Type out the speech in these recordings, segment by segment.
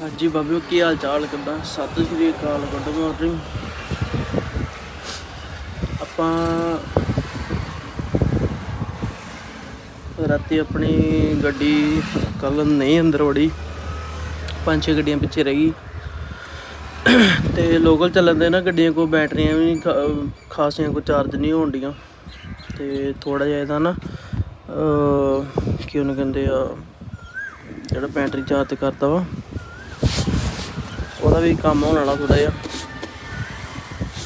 ਹਾਂਜੀ ਬਾਬਿਓ ਕੀ ਹਾਲ ਚਾਲ ਕਿੱਦਾਂ? ਸਤਿ ਸ਼੍ਰੀ ਅਕਾਲ ਗੁੱਡ ਮਾਰਨਿੰਗ। ਆਪਾਂ ਰਾਤੀ ਆਪਣੀ ਗੱਡੀ ਕੱਲ ਨਹੀਂ ਅੰਦਰ ਵੜੀ। ਪੰਜ ਛੇ ਗੱਡੀਆਂ ਪਿੱਛੇ ਰਹਿ ਗਈ। ਤੇ ਲੋਕਲ ਚੱਲਣ ਦੇ ਨਾ ਗੱਡੀਆਂ ਕੋ ਬੈਟਰੀਆਂ ਵੀ ਨਹੀਂ ਖਾਸੀਆਂ ਕੋ ਚਾਰਜ ਨਹੀਂ ਹੋਣ ਡੀਆਂ। ਤੇ ਥੋੜਾ ਜਿਹਾ ਇਹਦਾ ਨਾ ਅਹ, ਉਹਨੂੰ ਕਹਿੰਦੇ ਆ ਜਿਹੜਾ ਬੈਟਰੀ ਚਾਰਜ ਕਰਦਾ ਵਾ। ਉਹਦਾ ਵੀ ਕੰਮ ਹੋਣ ਵਾਲਾ ਥੋੜਾ ਜਿਹਾ।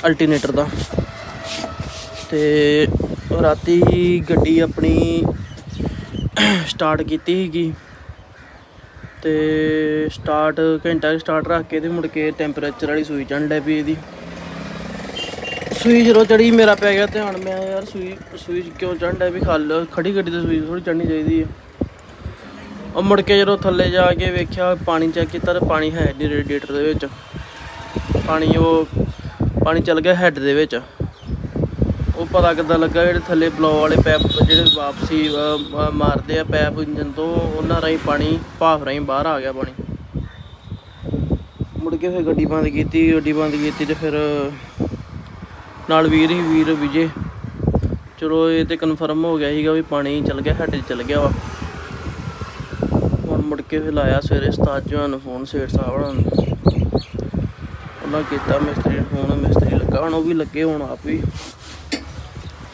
ਅਲਟਰਨੇਟਰ ਦਾ। ਤੇ ਰਾਤੀ ਗੱਡੀ ਆਪਣੀ ਸਟਾਰਟ ਕੀਤੀ ਸੀਗੀ। ਤੇ ਸਟਾਰਟ ਘੰਟਾ ਸਟਾਰਟ ਰੱਖ ਕੇ ਤੇ ਮੁੜ ਕੇ ਟੈਂਪਰੇਚਰ ਵਾਲੀ ਸੂਈ ਚੜ੍ਹਨ ਡੈ ਪਈ ਇਹਦੀ। ਸੂਈ ਜਦੋਂ ਚੜੀ ਮੇਰਾ ਪੈ ਗਿਆ ਧਿਆਨ, ਮੈਂ ਯਾਰ ਸੂਈ ਸੂਈ ਕਿਉਂ ਚੜ੍ਹਨ ਡੈ ਵੀ ਖਲ, ਖੜੀ ਗੱਡੀ ਤੇ ਸੂਈ ਥੋੜੀ ਚੜ੍ਹਨੀ ਚਾਹੀਦੀ ਹੈ ਉਹ ਮੁੜ ਕੇ ਜਦੋਂ ਥੱਲੇ ਜਾ ਕੇ ਵੇਖਿਆ, ਪਾਣੀ ਚੈੱਕ ਕੀਤਾ ਤਾਂ ਪਾਣੀ ਹੈ ਨਹੀਂ ਰੇਡੀਏਟਰ ਦੇ ਵਿੱਚ। ਪਾਣੀ ਉਹ, ਪਾਣੀ ਚੱਲ ਗਿਆ ਹੈੱਡ ਦੇ ਵਿੱਚ। ਉਹ ਪਤਾ ਕਿੱਦਾਂ ਲੱਗਾ, ਜਿਹੜੇ ਥੱਲੇ ਬਲੋ ਵਾਲੇ ਪੈਪ, ਜਿਹੜੇ ਵਾਪਸੀ ਮਾਰਦੇ ਆ ਪੈਪ ਇੰਜਨ ਤੋਂ, ਉਹਨਾਂ ਰਾਹੀਂ ਪਾਣੀ, ਭਾਫ ਰਾਹੀਂ ਬਾਹਰ ਆ ਗਿਆ ਪਾਣੀ। ਮੁੜ ਕੇ ਫਿਰ ਗੱਡੀ ਬੰਦ ਕੀਤੀ, ਗੱਡੀ ਬੰਦ ਕੀਤੀ ਤੇ ਫਿਰ, ਨਾਲ ਵੀਰ ਹੀ, ਵੀਰ ਵਿਜੇ। ਚਲੋ ਇਹ ਤੇ ਕਨਫਰਮ ਹੋ ਗਿਆ ਸੀਗਾ ਵੀ ਪਾਣੀ ਚੱਲ ਗਿਆ ਹੈੱਡ 'ਚ ਚੱਲ ਗਿਆ ਵਾ। ਕੇ ਫਿਰ ਲਾਇਆ ਸਵੇਰੇ ਸਤਾਜ ਜੀ ਨੂੰ ਫੋਨ ਸੇਠ ਸਾਹਿਬ ਹੋਣਾ ਨੂੰ। ਉਹਨਾਂ ਕੀਤਾ ਮਿਸਤਰੀ ਨੂੰ ਫੋਨ ਮਿਸਤਰੀ ਲੱਗਾ, ਹੁਣ ਉਹ ਵੀ ਲੱਗੇ ਹੁਣ ਆਪ ਵੀ।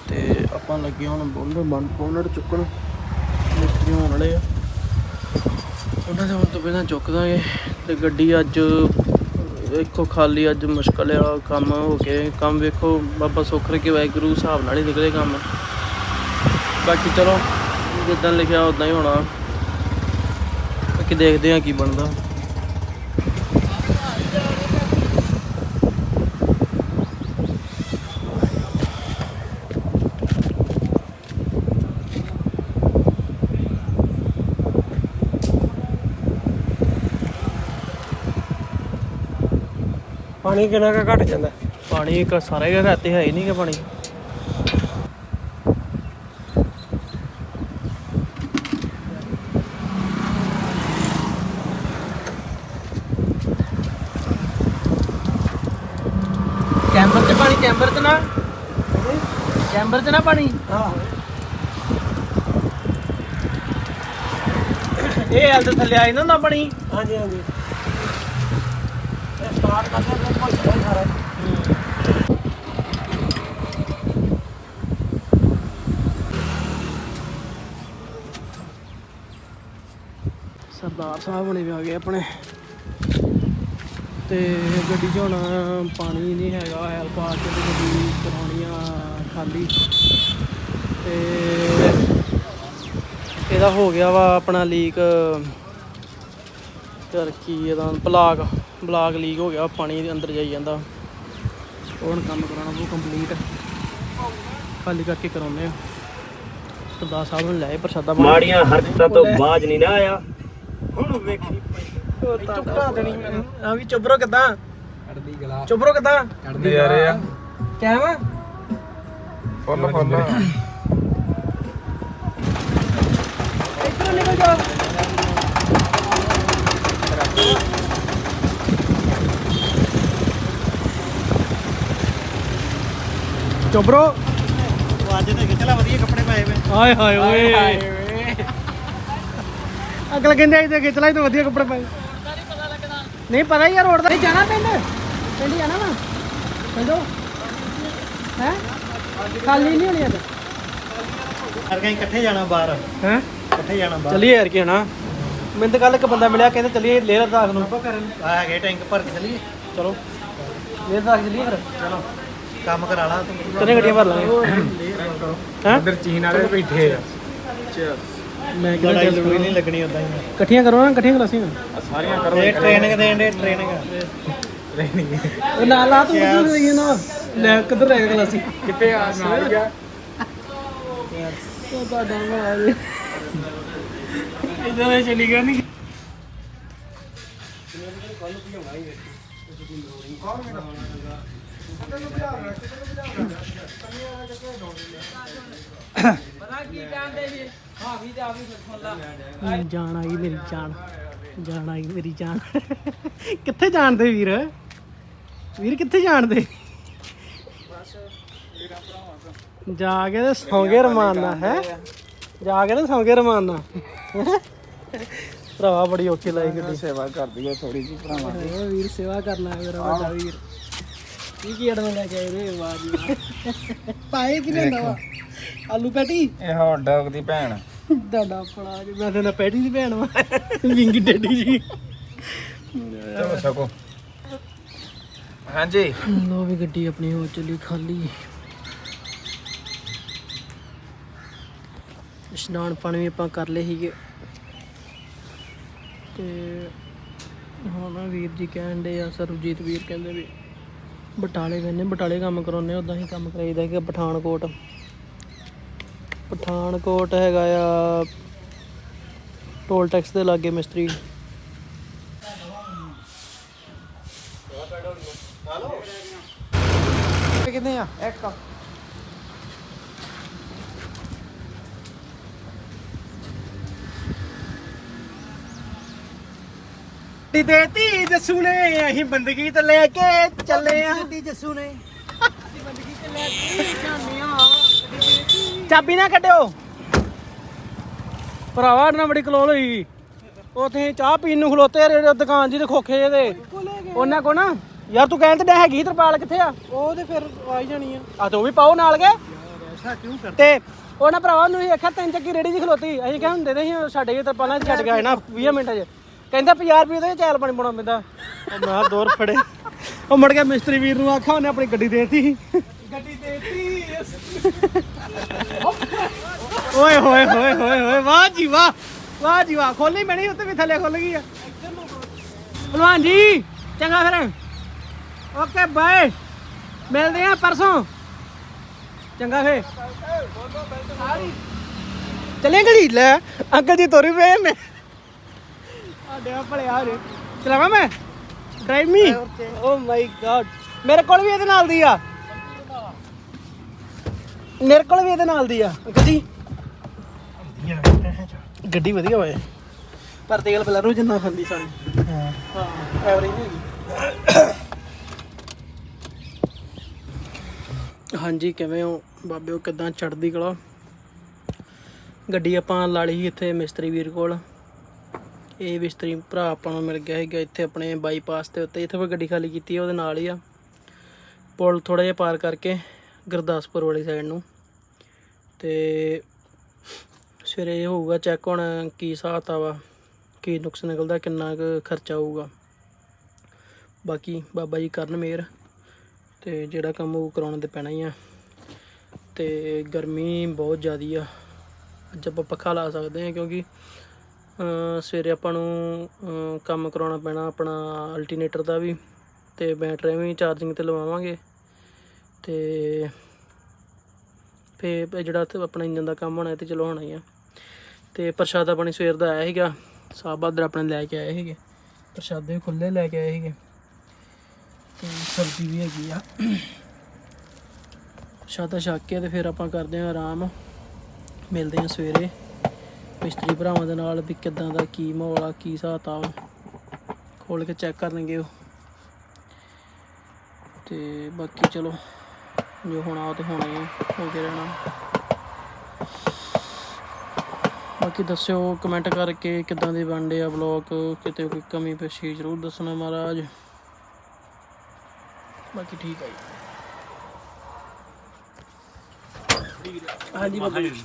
ਤੇ ਆਪਾਂ ਲੱਗੇ ਹੁਣ ਬੋਨਰ ਬੰਦ ਬੋਨਰ ਚੁੱਕਣ। ਮਿਸਤਰੀ ਹੋਣ ਵਾਲੇ ਆ। ਉਹਨਾਂ ਦੇ ਹੁਣ ਤੋਂ ਪਹਿਲਾਂ ਚੁੱਕ ਦਾਂਗੇ। ਤੇ ਗੱਡੀ ਅੱਜ, ਵੇਖੋ ਖਾਲੀ ਅੱਜ ਮੁਸ਼ਕਲ ਆ, ਕੰਮ ਹੋ ਕੇ। ਕੰਮ ਵੇਖੋ, ਬਾਬਾ ਸੁੱਖ ਰਕੇ ਵਾਹਿਗੁਰੂ ਹਿਸਾਬ ਨਾਲ ਹੀ ਨਿਕਲੇ ਕੰਮ। ਬਾਕੀ ਚਲੋ, ਜਿੱਦਾਂ ਲਿਖਿਆ ਉਦਾਂ ਹੀ ਹੋਣਾ। ਬਾਕੀ ਦੇਖਦੇ ਆ ਕੀ ਬਣਦਾ। ਪਾਣੀ ਕਿੰਨਾ ਕੁ ਘਟ ਜਾਂਦਾ? ਪਾਣੀ ਇੱਕ ਸਾਰੇ ਘਰ ਰਾਤੇ ਹੈ ਹੀ ਨਹੀਂ ਕਿ ਪਾਣੀ। ਕੈਂਬਰ ਤੇ ਨਾ। ਕੈਂਬਰ ਤੇ ਨਾ ਪਾਣੀ। ਹਾਂ ਇਹ ਤੇ ਥੱਲੇ ਆਈ ਨਾ ਨਾ ਪਾਣੀ। ਹਾਂਜੀ ਹਾਂਜੀ। ਇਹ ਸਟਾਰਟ ਕਰਦੇ ਨੇ ਕੋਈ ਸਾਰਾ। ਸਰਦਾਰ ਸਾਹਿਬ ਹੁਣੇ ਵੀ ਆ ਗਏ ਆਪਣੇ। ਤੇ ਗੱਡੀ 'ਚ ਹੁਣ ਪਾਣੀ ਨਹੀਂ ਹੈਗਾ ਐਲ ਪਾ ਕੇ ਤੇ ਗੱਡੀ ਕਰਾਉਣੀ ਆ ਖਾਲੀ। ਤੇ ਇਹਦਾ ਹੋ ਗਿਆ ਵਾ ਆਪਣਾ ਲੀਕ ਯਾਰ ਕੀ ਇਹਦਾ ਬਲਾਕ ਬਲਾਕ ਲੀਕ ਹੋ ਗਿਆ ਪਾਣੀ ਦੇ ਅੰਦਰ ਜਾਈ ਜਾਂਦਾ। ਹੁਣ ਕੰਮ ਕਰਾਉਣਾ ਉਹ ਕੰਪਲੀਟ ਖਾਲੀ ਕਰਕੇ ਕਰਾਉਂਦੇ ਆ। ਸਰਦਾਰ ਸਾਹਿਬ ਨੂੰ ਲੈ ਪ੍ਰਸ਼ਾਦਾ ਮਾੜੀਆਂ ਹਰਕਤਾਂ ਤੋਂ ਬਾਜ ਨਹੀਂ ਨਾ ਆਇਆ। ਹੁਣ ਵੇਖੀ। ਚੁੱਪਰਾ ਦੇਣੀ ਮੈਨੂੰ। ਆ ਵੀ ਚੁੱਪਰੋ ਕਿਦਾਂ? ਕੱਢਦੀ ਗਲਾ ਚੁੱਪਰੋ ਕਿਦਾਂ? ਕੱਢਦੇ ਯਾਰੇ ਆ? ਕਿਵੇਂ ਫੁੱਲ। ਫੁੱਲ ਇੱਧਰੋਂ ਨਿਕਲ ਜਾ ਚੁੱਪਰੋ ਅੱਜ ਤੇ ਖਿਚਲਾ ਵਧੀਆ ਕੱਪੜੇ ਪਾਏ ਵੇ। ਹਾਏ ਹਾਏ ਓਏ। ਅਗਲ ਕਹਿੰਦੇ ਇੱਥੇ ਖਿੱਚ ਲੈ ਤੇ ਵਧੀਆ ਕੱਪੜੇ ਪਾਏ। ਨਹੀਂ ਪਤਾ ਯਾਰ ਰੋਡ ਦਾ ਨਹੀਂ ਜਾਣਾ ਪਿੰਡ? ਪਿੰਡ ਜਾਣਾ ਵਾ। ਪਿੰਡੋ। ਹੈ? ਖਾਲੀ ਨਹੀਂ ਹੋਣੀ ਅੱਜ। ਅਰਗਾਂ ਇਕੱਠੇ ਜਾਣਾ ਬਾਹਰ। ਹੈ? ਇਕੱਠੇ ਜਾਣਾ ਬਾਹਰ। ਚੱਲੀਏ ਯਾਰ ਕੀ ਹਨਾ ਮੈਨੂੰ ਤਾਂ ਕੱਲ ਇੱਕ ਬੰਦਾ ਮਿਲਿਆ ਕਹਿੰਦੇ ਚੱਲੀਏ ਲੇਹ ਲਦਾਖ ਨੂੰ। ਆਪਾਂ ਕਰਨ ਆ ਹੈਗੇ ਟੈਂਕ ਭਰ ਕੇ ਚਲੀਏ। ਚਲੋ। ਲੇਹ ਲਦਾਖ ਚੱਲੀਏ ਫਿਰ। ਚਲੋ। ਕੰਮ ਕਰਾ ਲਾ। ਤੂੰ ਕਿੰਨੇ ਗੱਡੀਆਂ ਭਰ ਲਾਂਗੇ। ਹੈ? ਉਧਰ ਚੀਨ ਵਾਲੇ ਬੈਠੇ ਆ। ਮੈਂ ਕਿਹਾ ਲੜਾਈ ਚੱਲ ਲੜੂਈ ਨਹੀਂ ਲੱਗਣੀ ਉਦਾਂ ਹੀ ਇਕੱਠੀਆਂ ਕਰੋ ਨਾ ਇਕੱਠੀਆਂ ਕਲਾਸੀਆਂ ਸਾਰੀਆਂ ਕਰੋ ਇਹ ਟ੍ਰੇਨਿੰਗ ਦੇਣ ਦੇ ਟ੍ਰੇਨਿੰਗ ਟ੍ਰੇਨਿੰਗ ਉਹ ਨਾਲ ਆ ਤੂੰ ਕਿੱਧਰ ਰਹੀ ਨਾ ਲੈ ਕਿੱਧਰ ਰਹਿ ਗਿਆ ਕਲਾਸੀ ਕਿੱਥੇ ਆ ਨਾਲ ਗਿਆ ਤਾਂ ਡਾਂਗਾ ਆ ਜੀ ਇਧਰ ਇਹ ਚਲੀ ਗਿਆ ਨਹੀਂ ਜਾਨ ਆ ਗਈ ਮੇਰੀ ਜਾਨ ਜਾਣ ਆਈ ਮੇਰੀ ਜਾਨ ਕਿੱਥੇ ਜਾਣਦੇ ਵੀਰ? ਵੀਰ ਕਿੱਥੇ ਜਾਣਦੇ? ਜਾ ਕੇ ਤੇ ਸੌਂਗੇ ਰਮਾਨਾ ਹੈ? ਜਾ ਕੇ ਤੇ ਸੌਂਗੇ ਰਮਾਨਾ। ਭਰਾਵਾ ਬੜੀ ਔਖੀ ਲਾਈ ਗੱਡੀ। ਸੇਵਾ ਕਰਦੀ ਹੈ ਥੋੜੀ ਜੀ ਭਰਾਵਾਂ। ਵੀਰ ਸੇਵਾ ਕਰਨਾ ਹੈ ਮੇਰਾ ਵੱਡਾ ਵੀਰ। ਕੀ ਕੀ ਅੜਨ ਲੈ ਕੇ ਆਏ ਰੇ ਵਾਹ ਜੀ ਪਾਏ ਕਿ ਲੈਂਦਾ ਵਾ? ਆਲੂ ਪੈਟੀ? ਇਹ ਹੌਟ ਡੌਗ ਦੀ ਭੈਣ। ਡਾਡਾ ਫੜਾ ਕੇ ਮੈਂ ਤੇ ਪੈਟੀ ਦੀ ਭੈਣ ਵਾ। ਵਿੰਗੀ ਡੱਡੀ ਜੀ। ਚਲੋ ਸਕੋ ਹਾਂਜੀ। ਲੋ ਵੀ ਗੱਡੀ ਆਪਣੀ ਹੋ ਚੱਲੀ ਖਾਲੀ। ਇਸ਼ਨਾਨ ਪਾਣੀ ਵੀ ਆਪਾਂ ਕਰ ਲਏ ਸੀਗੇ। ਤੇ ਹੁਣ ਵੀਰ ਜੀ ਕਹਿਣ ਦੇ ਆ ਸਰਬਜੀਤ ਵੀਰ ਕਹਿੰਦੇ ਵੀ ਬਟਾਲੇ venਨੇ ਬਟਾਲੇ ਕੰਮ ਕਰਾਉਨੇ ਉਦਾਂ ਹੀ ਕੰਮ ਕਰਾਈਦਾ ਕਿ ਪਠਾਨਕੋਟ। ਪਠਾਨਕੋਟ ਹੈਗਾ ਆ, ਟੋਲ ਟੈਕਸ ਦੇ ਲਾਗੇ ਮਿਸਤਰੀ। ਕਿੰਨੇ ਆ? ਇੱਕ। ਤੀ ਦੇਤੀ ਜੱਸੂ ਨੇ ਅਸੀਂ ਬੰਦਗੀ ਤੇ ਲੈ ਕੇ ਚੱਲੇ ਆ। ਦੀ ਜੱਸੂ ਨੇ ਬੰਦਗੀ ਤੇ ਲੈ ਕੇ ਜਾਂਦੇ ਆ। ਚਾਬੀ ਨਾ ਕੱਢਿਓ। ਭਰਾਵਾ ਨਾ ਬੜੀ ਕਲੋਲ ਹੋਈ। ਉਥੇ ਚਾਹ ਪੀਣ ਨੂੰ ਖਲੋਤੇ ਰਹੇ ਦੁਕਾਨ ਜੀ ਦੇ ਖੋਖੇ ਇਹਦੇ। ਉਹਨਾਂ ਕੋ ਨਾ ਯਾਰ ਤੂੰ ਕਹਿਣ ਤੇ ਡੈ ਹੈਗੀ ਤਰਪਾਲ ਕਿੱਥੇ ਆ? ਉਹ ਤੇ ਫਿਰ ਆ ਹੀ ਜਾਣੀ ਆ। ਆ ਤੇ ਉਹ ਵੀ ਪਾਓ ਨਾਲ ਕੇ। ਤੇ ਉਹ ਨਾ ਭਰਾਵਾ ਨੂੰ ਆਖਿਆ ਤਿੰਨ ਚੱਕੀ ਰੇੜੀ ਜੀ ਖਲੋਤੀ। ਅਸੀਂ ਕਿਹਾ ਹੁੰਦੇ ਤੇ ਅਸੀਂ ਸਾਡੇ ਜੇ ਤਰਪਾਲਾਂ 'ਚ ਛੱਡ ਗਏ ਨਾ 20 ਮਿੰਟਾਂ 'ਚ। ਕਹਿੰਦਾ 50 ਰੁਪਏ ਦੇ ਚੈਲ ਪਾਣੀ ਪਾਉਣਾ ਪੈਂਦਾ ਉਹ ਮੈਂ ਦੌਰ ਫੜੇ। ਉਹ ਮੜ ਗਿਆ ਮਿਸਤਰੀ ਵੀਰ ਨੂੰ ਆਖਿਆ ਉਹਨੇ ਆਪਣੀ ਗੱਡੀ ਦੇਤੀ। ਗੱਡੀ ਦੇਤੀ। ਓਏ ਹੋਏ ਹੋਏ ਹੋਏ ਹੋਏ ਵਾਹ ਜੀ ਵਾਹ ਵਾਹ ਜੀ ਵਾਹ। ਖੋਲੀ ਮੈਂ ਨਹੀਂ ਉੱਤੇ ਵੀ ਥੱਲੇ ਖੁੱਲ ਗਈ ਆ। ਭਲਵਾਨ ਜੀ ਚੰਗਾ ਫਿਰ। Okay bye. ਮਿਲਦੇ ਆ ਪਰਸੋਂ। ਚੰਗਾ ਫੇ ਚਲੇ ਗੜੀ ਲੈ ਅੰਕਲ ਜੀ ਤੋਰੀ ਵੇ ਮੈਂ ਆਡੇ ਭਲੇ ਰੇ ਚਲਾਵਾਂ ਮੈਂ? ਡਰਾਈਵ ਮੀ ਓ ਮਾਈ ਗॉड ਮੇਰੇ ਕੋਲ ਵੀ ਇਹਦੇ ਨਾਲ ਦੀ ਆ। ਮੇਰੇ ਕੋਲ ਵੀ ਇਹਦੇ ਨਾਲ ਦੀ ਆ। ਅੰਕਲ ਗੱਡੀ ਵਧੀਆ ਹੋਏ ਪਰ ਤੇਲ ਬਲਰੋ ਜਿੰਨਾ ਖਾਂਦੀ ਸਾਡੀ ਹਾਂ। ਹਾਂ ਐਵਰੇਜ ਨਹੀਂ ਹਾਂਜੀ, ਕਿਵੇਂ ਹੋ? ਬਾਬਿਓ ਕਿਦਾਂ ਚੜਦੀ ਕਲਾ? ਗੱਡੀ ਆਪਾਂ ਲਾ ਲਈ ਸੀ ਇੱਥੇ ਮਿਸਤਰੀ ਵੀਰ ਕੋਲ। ਇਹ ਬਿਸਤਰੀ ਭਰਾ ਆਪਾਂ ਨੂੰ ਮਿਲ ਗਿਆ ਹੈਗਾ ਇੱਥੇ ਆਪਣੇ ਬਾਈਪਾਸ ਦੇ ਉੱਤੇ, ਇੱਥੇ ਕੋਈ ਗੱਡੀ ਖਾਲੀ ਕੀਤੀ ਹੈ ਉਹਦੇ ਨਾਲ ਹੀ ਆ। ਪੁਲ ਥੋੜਾ ਜਿਹਾ ਪਾਰ ਕਰਕੇ ਗੁਰਦਾਸਪੁਰ ਵਾਲੀ ਸਾਈਡ ਨੂੰ। ਤੇ ਸਵੇਰੇ ਇਹ ਹੋਊਗਾ ਚੈੱਕ ਹੋਣਾ ਕੀ ਹਿਸਾਬ ਵਾ ਕੀ ਨੁਕਸ ਨਿਕਲਦਾ, ਕਿੰਨਾ ਕੁ ਖਰਚਾ ਹੋਊਗਾ। ਬਾਕੀ ਬਾਬਾ ਜੀ ਕਰਨ ਮੇਰ ਤੇ ਜਿਹੜਾ ਕੰਮ ਉਹ ਕਰਾਉਣ ਤੇ ਪੈਣਾ ਹੀ ਆ। ਤੇ ਗਰਮੀ ਬਹੁਤ ਜ਼ਿਆਦੀ ਆ। ਅੱਜ ਆਪਾਂ ਪੱਖਾ ਲਾ ਸਕਦੇ ਹਾਂ ਕਿਉਂਕਿ ਸਵੇਰੇ ਆਪਾਂ ਨੂੰ ਕੰਮ ਕਰਾਉਣਾ ਪੈਣਾ ਆਪਣਾ ਅਲਟਰਨੇਟਰ ਦਾ ਵੀ, ਤੇ ਬੈਟਰੀ ਵੀ ਚਾਰਜਿੰਗ ਤੇ ਲਵਾਵਾਂਗੇ। ਤੇ ਫੇ ਜਿਹੜਾ ਆਪਣਾ ਇੰਜਨ ਦਾ ਕੰਮ ਹੋਣਾ, ਇਹ ਤੇ ਚਲੋ ਹੋਣਾ ਹੀ ਆ। ਤੇ ਪ੍ਰਸ਼ਾਦਾ ਪਾਣੀ ਸਵੇਰ ਦਾ ਆਇਆ ਸੀਗਾ ਸਾਹਿਬ ਬਾਦਰ ਆਪਣੇ ਲੈ ਕੇ ਆਏ ਸੀਗੇ। ਪ੍ਰਸ਼ਾਦੇ ਵੀ ਖੁੱਲੇ ਲੈ ਕੇ ਆਏ ਸੀਗੇ। ਤੇ ਸਬਜ਼ੀ ਵੀ ਹੈਗੀ ਆ। ਪ੍ਰਸ਼ਾਦਾ ਛੱਕ ਕੇ ਤੇ ਫਿਰ ਆਪਾਂ ਕਰਦੇ ਹਾਂ ਆਰਾਮ। ਮਿਲਦੇ ਹਾਂ ਸਵੇਰੇ। ਮਿਸਤਰੀ ਭਰਾਵਾਂ ਦੇ ਨਾਲ ਵੀ ਕਿੱਦਾਂ ਦਾ ਕੀ ਮਾਹੌਲ ਆ, ਕੀ ਹਿਸਾਬ ਆ। ਖੋਲ ਕੇ ਚੈੱਕ ਕਰਨਗੇ ਉਹ। ਤੇ ਬਾਕੀ ਚਲੋ, ਜੋ ਹੋਣਾ ਉਹ ਤੇ ਹੋਣਾ ਹੀ ਹੋ ਕੇ ਰਹਿਣਾ। ਬਾਕੀ ਦੱਸਿਓ ਕਮੈਂਟ ਕਰਕੇ ਕਿੱਦਾਂ ਦੇ ਬਣਦੇ ਆ ਵਲੌਗ ਕਿਤੇ ਕੋਈ ਕਮੀ ਪੇਸ਼ੀ ਜ਼ਰੂਰ ਦੱਸਣਾ ਮਹਾਰਾਜ। ਬਾਕੀ ਠੀਕ ਆ ਜੀ। ਹਾਂਜੀ ਬਾਬਾ ਜੀ।